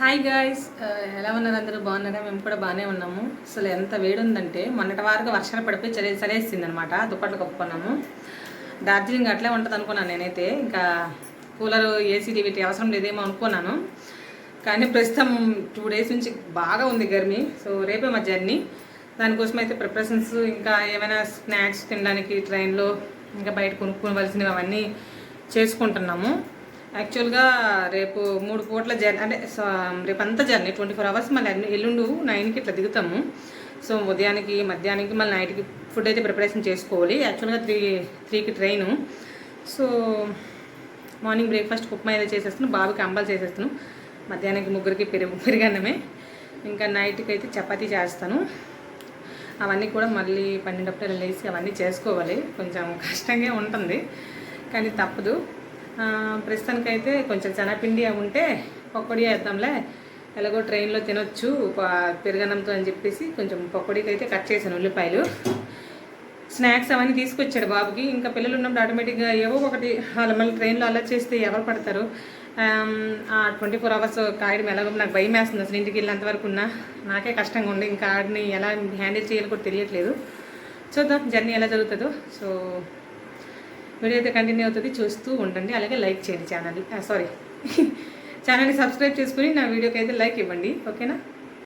Hi guys uh, ఎలా ఉన్నారు అందరూ? బాగున్నారా? మేము కూడా బాగానే ఉన్నాము. అసలు ఎంత వేడి ఉందంటే మొన్నటి వారికి వర్షాలు పడిపోయి చలి చలేసింది అనమాట దుప్పట్లు కప్పుకున్నాము. డార్జిలింగ్ అట్లే ఉంటుంది అనుకున్నాను నేనైతే. ఇంకా కూలర్ ఏసీ టీవీ అవసరం లేదేమో అనుకున్నాను. కానీ ప్రస్తుతం టూ డేస్ నుంచి బాగా ఉంది గర్మీ. సో రేపే మా జర్నీ. దానికోసం అయితే ప్రిపరేషన్స్ ఇంకా ఏమైనా స్నాక్స్ తినడానికి ట్రైన్లో ఇంకా బయట కొనుక్కోవలసినవి అవన్నీ చేసుకుంటున్నాము. యాక్చువల్గా రేపు మూడు పూట్ల జర్నీ అంటే రేపంతా రేపు జర్నీ ట్వంటీ ఫోర్ అవర్స్ మళ్ళీ ఎల్లుండు నైన్కి ఇట్లా దిగుతాము. సో ఉదయానికి మధ్యాహ్నానికి మళ్ళీ నైట్కి ఫుడ్ అయితే ప్రిపరేషన్ చేసుకోవాలి. యాక్చువల్గా త్రీ త్రీకి train. So morning breakfast upma ఏదో చేసేస్తున్నాను బాబుకి అంబాలు చేసేస్తాను మధ్యాహ్నానికి ముగ్గురికి పెరుగు పెరుగన్నమే. ఇంకా నైట్కి అయితే చపాతీ చేస్తాను. అవన్నీ కూడా మళ్ళీ పన్నెండప్పుడు లేసి అవన్నీ చేసుకోవాలి. కొంచెం కష్టంగా ఉంటుంది కానీ తప్పదు. ప్రస్తుతానికైతే కొంచెం శనగపిండి అవి ఉంటే పకోడీ వేద్దాంలే. ఎలాగో ట్రైన్లో తినొచ్చు పెరుగన్నంతో అని చెప్పేసి కొంచెం పకోడీకి అయితే కట్ చేశాను ఉల్లిపాయలు. స్నాక్స్ అవన్నీ తీసుకొచ్చాడు బాబుకి. ఇంకా పిల్లలు ఉన్నప్పుడు ఆటోమేటిక్గా ఏవో ఒకటి వాళ్ళ మళ్ళీ ట్రైన్లో అలా చేస్తే ఎవరు పడతారు? ఆ ట్వంటీ ఫోర్ అవర్స్ కాయడం ఎలాగో నాకు భయం వేస్తుంది అసలు ఇంటికి వెళ్ళేంత వరకు ఉన్నా. నాకే కష్టంగా ఉంది ఇంకా ఆడిని ఎలా హ్యాండిల్ చేయాలో కూడా తెలియట్లేదు. చూద్దాం జర్నీ ఎలా జరుగుతుందో. సో వీడియో అయితే కంటిన్యూ అవుతుంది చూస్తూ ఉండండి. అలాగే లైక్ చేయండి ఛానల్ సారీ ఛానల్ని సబ్స్క్రైబ్ చేసుకుని నా వీడియోకి అయితే లైక్ ఇవ్వండి. ఓకేనా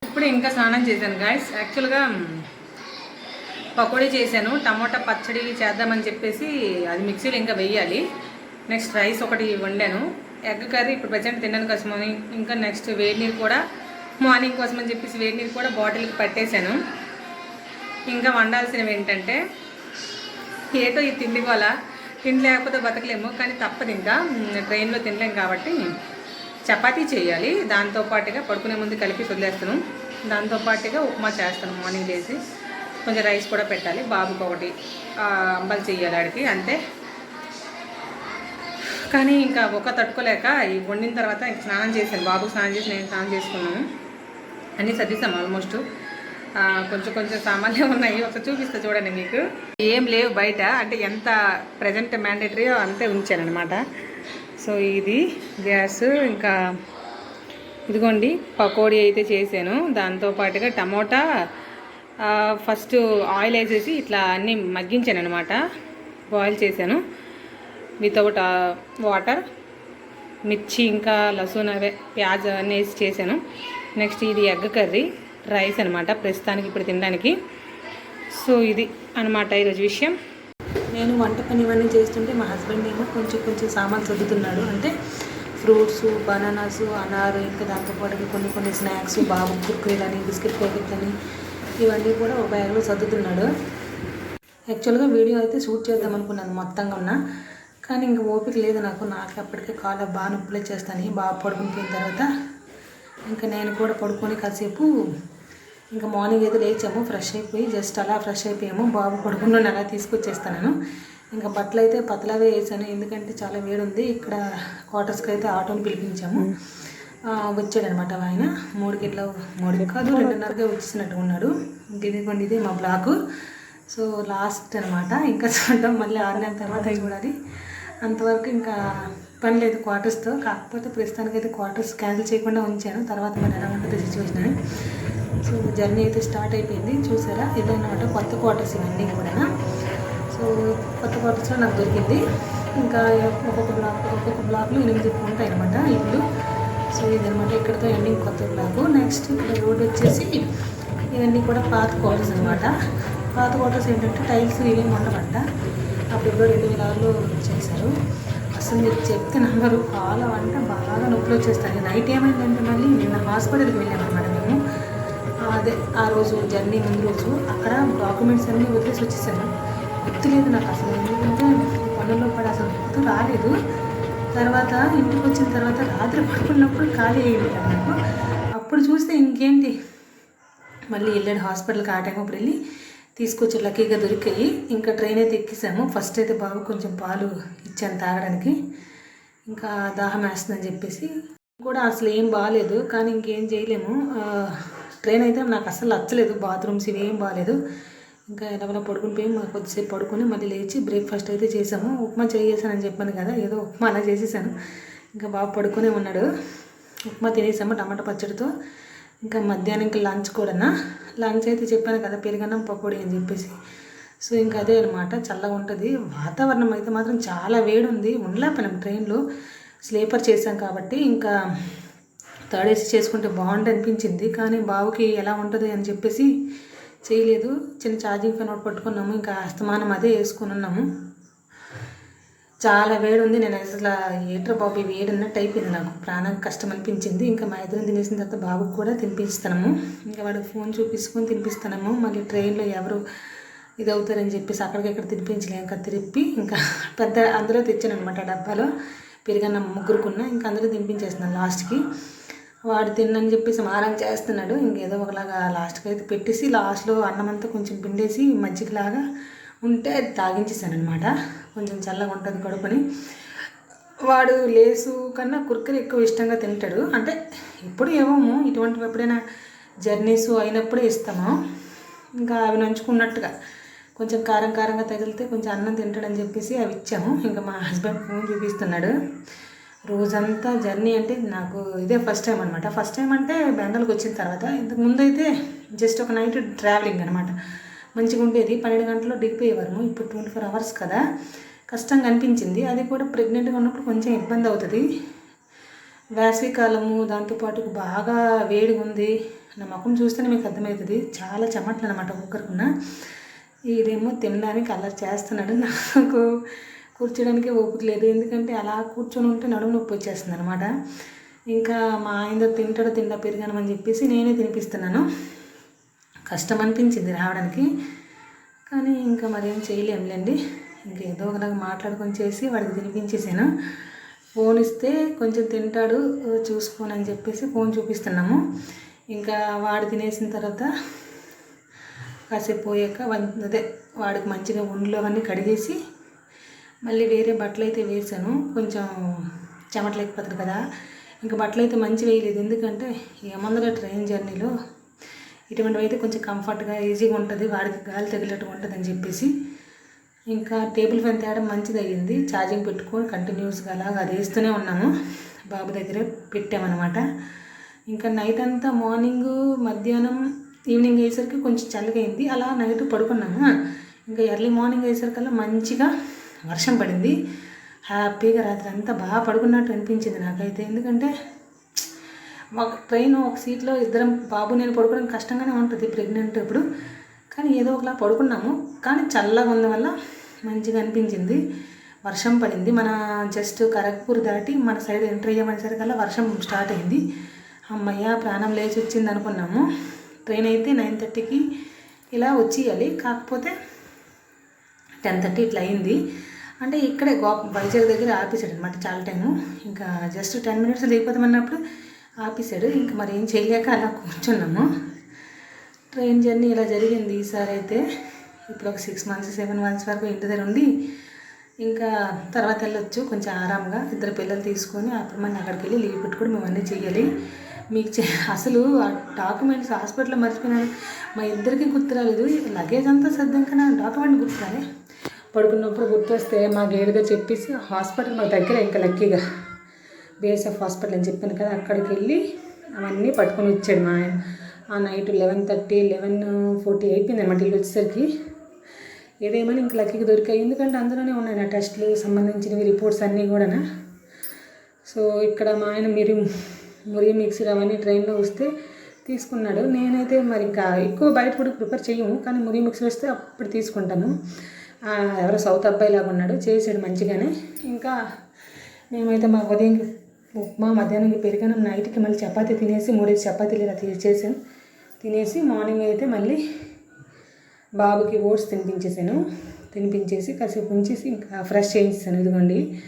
ఇప్పుడే ఇంకా స్నానం చేశాను గాయస్ యాక్చువల్గా పకోడీ చేశాను. టమోటా పచ్చడి చేద్దామని చెప్పేసి అది మిక్సీలో ఇంకా వెయ్యాలి నెక్స్ట్ రైస్ ఒకటి వండాను. ఎగ్ కర్రీ ఇప్పుడు ప్రజెంట్ తిన్నాను కోసమని ఇంకా నెక్స్ట్ వేడి నీరు కూడా మార్నింగ్ కోసం అని చెప్పేసి వేడి నీరు కూడా బాటిల్కి పట్టేశాను. ఇంకా వండాల్సినవి ఏంటంటే ఏటో ఈ తిండి వల్ల తిండి లేకపోతే బతకలేము కానీ తప్పదు ఇంకా. ట్రైన్లో తినలేం కాబట్టి చపాతీ చేయాలి. దాంతోపాటుగా పడుకునే ముందు కలిపి వదిలేస్తాను. దాంతోపాటుగా ఉప్మా చేస్తాను మార్నింగ్ లేచి కొంచెం రైస్ కూడా పెట్టాలి. బాబుకి ఒకటి అంబలు చేయాలి ఆడికి అంతే. కానీ ఇంకా ఒక తట్టుకోలేక ఈ వండిన తర్వాత స్నానం చేశాను. బాబు స్నానం చేసి నేను స్నానం చేసుకున్నాను. అన్నీ సర్దిస్తాం ఆల్మోస్ట్. కొంచెం కొంచెం సామాన్లు ఉన్నాయి. ఒకసారి చూపిస్తా చూడండి మీకు. ఏం లేవు బయట. అంటే ఎంత ప్రజెంట్ మ్యాండేటరీయో అంతే ఉంచానమాట సో ఇది గ్యాస్ ఇంకా ఇదిగోండి పకోడీ అయితే చేశాను. దాంతో పాటుగా టమోటా ఫస్ట్ ఆయిల్ వేసేసి ఇట్లా అన్నీ మగ్గించాను అనమాట బాయిల్ చేశాను వితౌట్ వాటర్ మిర్చి ఇంకా లసూన్ అవే ప్యాజ్ అన్నీ వేసి చేశాను. నెక్స్ట్ ఇది ఎగ్ కర్రీ. రైస్ అనమాట ప్రస్తుతానికి ఇప్పుడు తినడానికి. సో ఇది అనమాట ఈరోజు విషయం. నేను వంట పని ఇవన్నీ చేస్తుంటే మా హస్బెండ్ ఏమో కొంచెం కొంచెం సామాన్ చదువుతున్నాడు అంటే ఫ్రూట్స్ బనానాస్ అనారు ఇంకా దాంతోపాటు కొన్ని కొన్ని స్నాక్స్ బాబు కుర్కురీలు అని బిస్కెట్ ప్యాకెట్ అని ఇవన్నీ కూడా ఒక బ్యాగ్లో చదువుతున్నాడు యాక్చువల్గా వీడియో అయితే షూట్ చేద్దాం అనుకున్నాను మొత్తంగా ఉన్నా. కానీ ఇంక ఓపిక లేదు నాకు. నాకు అప్పటికే కాళ్ళ బాగా నొప్పులు చేస్తాను బాగా పడుకునిపోయిన తర్వాత ఇంకా నేను కూడా పడుకొని కాసేపు ఇంకా మార్నింగ్ అయితే లేచాము ఫ్రెష్ అయిపోయి జస్ట్ అలా ఫ్రెష్ అయిపోయాము. బాబు పడుకున్నాను అలా తీసుకొచ్చేస్తాను. ఇంకా బట్టలు అయితే పతలావే వేసాను. ఎందుకంటే చాలా వేడి ఉంది ఇక్కడ క్వార్టర్స్కి అయితే ఆటోని పిలిపించాము. వచ్చాడనమాట ఆయన. మూడుకి ఇట్లా మూడు కాదు రెండున్నరగా వచ్చేసినట్టు ఉన్నాడు. ఇంక ఇదిగోండి ఇది మా బ్లాకు సో లాస్ట్ అనమాట. ఇంకా చూద్దాం మళ్ళీ ఆరు నెలల తర్వాత చూడాలి. అంతవరకు ఇంకా పని లేదు క్వార్టర్స్తో కాకపోతే ప్రస్తుతానికి అయితే క్వార్టర్స్ క్యాన్సిల్ చేయకుండా ఉంచాను. తర్వాత మరి ఎలా ఉంటుంది సిచ్యువేషన్ అని. సో జర్నీ అయితే స్టార్ట్ అయిపోయింది. చూసారా? ఇదన్నమాట కొత్త క్వార్టర్స్ ఇవన్నీ కూడా సో కొత్త క్వార్టర్స్లో నాకు దొరికింది. ఇంకా ఒక్కొక్క బ్లాక్ ఒక్కొక్క బ్లాక్లో ఎనిమిది ఉంటాయి అనమాట ఇల్లు సో ఇదనమాట ఇక్కడతో ఎండింగ్ కొత్త బ్లాక్. నెక్స్ట్ ఇక్కడ రోడ్ వచ్చేసి ఇవన్నీ కూడా పాత క్వార్టర్స్ అనమాట పాత క్వార్టర్స్ ఏంటంటే టైల్స్ ఇవేం ఉండమంట అప్పుడు రెండు వేల ఆరులో చేశారు. అసలు మీరు చెప్తే నమ్మరు. కాలం అంటే బాగా నొప్పులు వచ్చేస్తాయి. నైట్ ఏమైందంటే మళ్ళీ నిన్న హాస్పిటల్కి వెళ్ళామన్నమాట మేము. అదే ఆ రోజు జర్నీ ముందు రోజు అక్కడ డాక్యుమెంట్స్ అన్నీ వదిలేసి వచ్చేసాను. గుర్తులేదు నాకు అసలు ఎందుకంటే పనుల్లో పడి అసలు గుర్తు రాలేదు. తర్వాత ఇంటికి వచ్చిన తర్వాత రాత్రి పడుకున్నప్పుడు ఖాళీ అయ్యింది నాకు అప్పుడు చూస్తే ఇంకేంటి? మళ్ళీ వెళ్ళాడు హాస్పిటల్కి. ఆ టైం అప్పుడు వెళ్ళి తీసుకొచ్చి లక్కీగా దొరికాయి. ఇంకా ట్రైన్ అయితే ఎక్కేసాము. ఫస్ట్ అయితే బాబు కొంచెం పాలు ఇచ్చాను తాగడానికి. ఇంకా దాహం వేస్తుందని చెప్పేసి. కూడా అసలు ఏం బాగాలేదు కానీ ఇంకేం చేయలేము. ట్రైన్ అయితే నాకు అసలు నచ్చలేదు. బాత్రూమ్స్ ఇవి ఏం బాగాలేదు ఇంకా ఎలాగోలా పడుకుని పోయి మాకు కొద్దిసేపు పడుకుని మళ్ళీ లేచి బ్రేక్ఫాస్ట్ అయితే చేసాము. ఉప్మా చేసానని చెప్పాను కదా ఏదో ఉప్మా అలా చేసేసాను. ఇంకా బాబు పడుకునే ఉన్నాడు. ఉప్మా తినేసాము టమాటా పచ్చడితో. ఇంకా మధ్యాహ్నం ఇంకా లంచ్ కూడానా? లంచ్ అయితే చెప్పాను కదా పెరుగన్నం పకోడీ అని చెప్పేసి. సో ఇంకా అదే అనమాట చల్లగా ఉంటుంది. వాతావరణం అయితే మాత్రం చాలా వేడి ఉంది ఉండలేకపోయినాం ట్రైన్లో. స్లీపర్ చేసాం కాబట్టి ఇంకా థర్డ్ ఏసీ చేసుకుంటే బాగుంటుంది అనిపించింది కానీ బాబుకి ఎలా ఉంటుంది అని చెప్పేసి చేయలేదు. చిన్న ఛార్జింగ్ ఫ్యాన్ ఒకటి పట్టుకున్నాము. ఇంకా అస్తమానం అదే వేసుకుని ఉన్నాము. చాలా వేడి ఉంది నేను అసలు ఏటర్ బాబు వేడి అన్నట్టు అయిపోయింది నాకు. ప్రాణం కష్టం అనిపించింది. ఇంకా మా ఇద్దరం తినేసిన తర్వాత బాబుకు కూడా తినిపిస్తాము. ఇంకా వాడు ఫోన్ చూపించుకొని తినిపిస్తాము. మళ్ళీ ట్రైన్లో ఎవరు ఇది అవుతారని చెప్పేసి అక్కడికి తినిపించలే ఇంకా తిరిపి. ఇంకా పెద్ద అందులో తెచ్చాను అనమాట డబ్బాలో. పెరిగన్న ముగ్గురుకున్న. ఇంకా అందరూ తినిపించేస్తున్నాను లాస్ట్కి. వాడు తిన్నని చెప్పేసి మారం చేస్తున్నాడు. ఇంకేదో ఒకలాగా లాస్ట్కి అయితే పెట్టేసి లాస్ట్లో అన్నం అంతా కొంచెం పిండేసి మజ్జిగలాగా ఉంటే అది తాగించేసాను అనమాట కొంచెం చల్లగా ఉంటుంది కడుపుని. వాడు లేసు కన్నా కుర్కలు ఎక్కువ ఇష్టంగా తింటాడు. అంటే ఇప్పుడు ఏమో ఇటువంటివి ఎప్పుడైనా జర్నీస్ అయినప్పుడే ఇస్తాము. ఇంకా అవి నంచుకున్నట్టుగా కొంచెం కారం కారంగా తగిలితే కొంచెం అన్నం తింటాడని చెప్పేసి అవి ఇచ్చాము. ఇంకా మా హస్బెండ్ ఫోన్ చూపిస్తున్నాడు. రోజంతా జర్నీ అంటే నాకు ఇదే ఫస్ట్ టైం అనమాట ఫస్ట్ టైం అంటే బెంగళూరుకి వచ్చిన తర్వాత ఇంతకు ముందు అయితే జస్ట్ ఒక నైట్ ట్రావెలింగ్ అనమాట మంచిగా ఉండేది. పన్నెండు గంటల్లో దిగిపోయేవారు ఇప్పుడు ట్వంటీ ఫోర్ అవర్స్ కదా. కష్టంగా అనిపించింది. అది కూడా ప్రెగ్నెంట్గా ఉన్నప్పుడు కొంచెం ఇబ్బంది అవుతుంది. వేసవికాలము దాంతోపాటు బాగా వేడిగా ఉంది. నా ముఖం చూస్తేనే మీకు అర్థమవుతుంది. చాలా చెమట్లు అనమాట ఒక్కరికున్న ఇదేమో తినడానికి అల్లరి చేస్తున్నాడు. నాకు కూర్చోడానికి ఓపిక లేదు. ఎందుకంటే అలా కూర్చొని ఉంటే నడుము నొప్పి వచ్చేస్తుంది అనమాట ఇంకా మా ఆయన తింటాడు తిండా పెరిగానమని చెప్పేసి నేనే తినిపిస్తున్నాను. కష్టం అనిపించింది రావడానికి. కానీ ఇంకా మరేం చేయలేంలేండి. ఇంకేదో ఒకలాగా మాట్లాడుకొని చేసి వాడికి తినిపించేసాను. ఫోన్ ఇస్తే కొంచెం తింటాడు చూసుకోనని చెప్పేసి ఫోన్ చూపిస్తున్నాము. ఇంకా వాడు తినేసిన తర్వాత కాసేపు పోయాక అదే వాడికి మంచిగా ఒండ్లు అవన్నీ కడిగేసి మళ్ళీ వేరే బట్టలు అయితే వేసాను కొంచెం చెమటలేకపోతుంది కదా. ఇంకా బట్టలు అయితే మంచి వేయలేదు. ఎందుకంటే ఏమందగా ట్రైన్ జర్నీలో ఇటువంటివి అయితే కొంచెం కంఫర్ట్గా ఈజీగా ఉంటుంది. వాడికి గాలి తగిలేట్టు ఉంటుంది అని చెప్పేసి ఇంకా టేబుల్ ఫ్యాన్ తేయడం మంచిది అయ్యింది ఛార్జింగ్ పెట్టుకొని కంటిన్యూస్గా అలాగా అది వేస్తూనే ఉన్నాము. బాబు దగ్గరే పెట్టామన్నమాట. ఇంకా నైట్ అంతా మార్నింగ్ మధ్యాహ్నం ఈవినింగ్ అయ్యేసరికి కొంచెం చల్లగా అయింది అలా నైట్ పడుకున్నాము. ఇంకా ఎర్లీ మార్నింగ్ అయ్యేసరికల్లా మంచిగా వర్షం పడింది. హ్యాపీగా రాత్రి అంతా బాగా పడుకున్నట్టు అనిపించింది నాకైతే. ఎందుకంటే ఒక ట్రైన్ ఒక సీట్లో ఇద్దరం బాబు నేను పడుకోవడం కష్టంగానే ఉంటుంది ప్రెగ్నెంట్ ఇప్పుడు. కానీ ఏదో ఒకలా పడుకున్నాము. కానీ చల్లగా ఉన్న వల్ల మంచిగా అనిపించింది. వర్షం పడింది. మన జస్ట్ కరగ్పూర్ దాటి మన సైడ్ ఎంటర్ అయ్యామనేసరికల్లా వర్షం స్టార్ట్ అయింది. అమ్మయ్య ప్రాణం లేచి వచ్చింది అనుకున్నాము. ట్రైన్ అయితే నైన్ థర్టీకి ఇలా వచ్చేయాలి. కాకపోతే టెన్ థర్టీ ఇట్లా అయింది. అంటే ఇక్కడే గో వైజాగ్ దగ్గర ఆపేసాడు అనమాట చాలా టైము. ఇంకా జస్ట్ టెన్ మినిట్స్ దిగిపోతామన్నప్పుడు ఆపేసాడు ఇంకా మరి ఏం చేయలేక అలా కూర్చున్నాము. ట్రైన్ జర్నీ ఇలా జరిగింది ఈసారి అయితే. ఇప్పుడు ఒక సిక్స్ మంత్స్ సెవెన్ మంత్స్ వరకు ఇంటి దగ్గర ఉండి ఇంకా తర్వాత వెళ్ళొచ్చు. కొంచెం ఆరాంగా ఇద్దరు పిల్లలు తీసుకొని అప్పుడు మనం అక్కడికి వెళ్ళి లీవ్ పెట్టుకుని మేము అన్నీ చేయాలి. మీకు అసలు ఆ డాక్యుమెంట్స్ హాస్పిటల్లో మర్చిపోయినాను మా ఇద్దరికి గుర్తు రాలేదు లగేజ్ అంతా సర్దాక డాక్యుమెంట్ గుర్తురాలే. పడుకున్నప్పుడు గుర్తొస్తే మా గేడుగా చెప్పేసి హాస్పిటల్ మా దగ్గర ఇంకా లక్కీగా. బిఎస్ఎఫ్ హాస్పిటల్ అని చెప్పాను కదా అక్కడికి వెళ్ళి అవన్నీ పట్టుకొని వచ్చాడు మా ఆయన. ఆ night eleven thirty eleven forty అయిపోయింది అనమాట ఇల్లు వచ్చేసరికి. ఏదేమైనా ఇంకా లక్కీకి దొరికాయి. ఎందుకంటే అందులోనే ఉన్నాయి నా టెస్ట్లు సంబంధించినవి రిపోర్ట్స్ అన్నీ కూడా సో ఇక్కడ మా ఆయన మీరు మురి మిక్సర్ అవన్నీ ట్రైన్లో వస్తే తీసుకున్నాడు. నేనైతే మరి ఇంకా ఎక్కువ బయట కూడా ప్రిపేర్ చేయము కానీ మురి మిక్సర్ వస్తే అప్పుడు తీసుకుంటాను. ఎవరో సౌత్ అబ్బాయిలాగా ఉన్నాడు. చేసాడు మంచిగానే. ఇంకా మేమైతే మా ఉదయం ఉప్మా మధ్యాహ్నంకి పెరిగాను నైట్కి మళ్ళీ చపాతీ తినేసి మూడేసి చపాతీలు ఇలా చేసాను తినేసి మార్నింగ్ అయితే మళ్ళీ బాబుకి ఓట్స్ తినిపించేసాను తినిపించేసి కాసేపు ఉంచేసి ఇంకా ఫ్రెష్ చేయించాను ఇదిగోండి.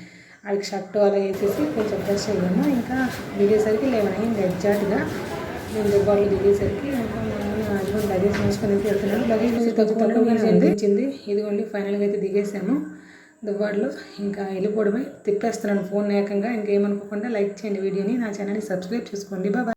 ఆడికి షర్ట్ అలా వేసేసి కొంచెం ఫ్రెష్ అయ్యాము. ఇంకా దిగేసరికి లెవెన్ అయింది ఎగ్జాక్ట్గా. నేను దుబ్బాలు దిగేసరికి ఇంకా హస్బెండ్ లగేజ్ మోసుకొని వెళ్తున్నాను. లగేజ్ కొంచెం అనిపించింది ఇదిగోండి ఫైనల్గా అయితే దిగేసాము. దువ్వాడలో ఇంకా వెళ్ళిపోవడమే తిప్పేస్తున్నాను. ఫోన్ ఏకంగా ఇంకేమనుకోకుండా లైక్ చేయండి వీడియోని. నా ఛానల్ని సబ్స్క్రైబ్ చేసుకోండి. బాబా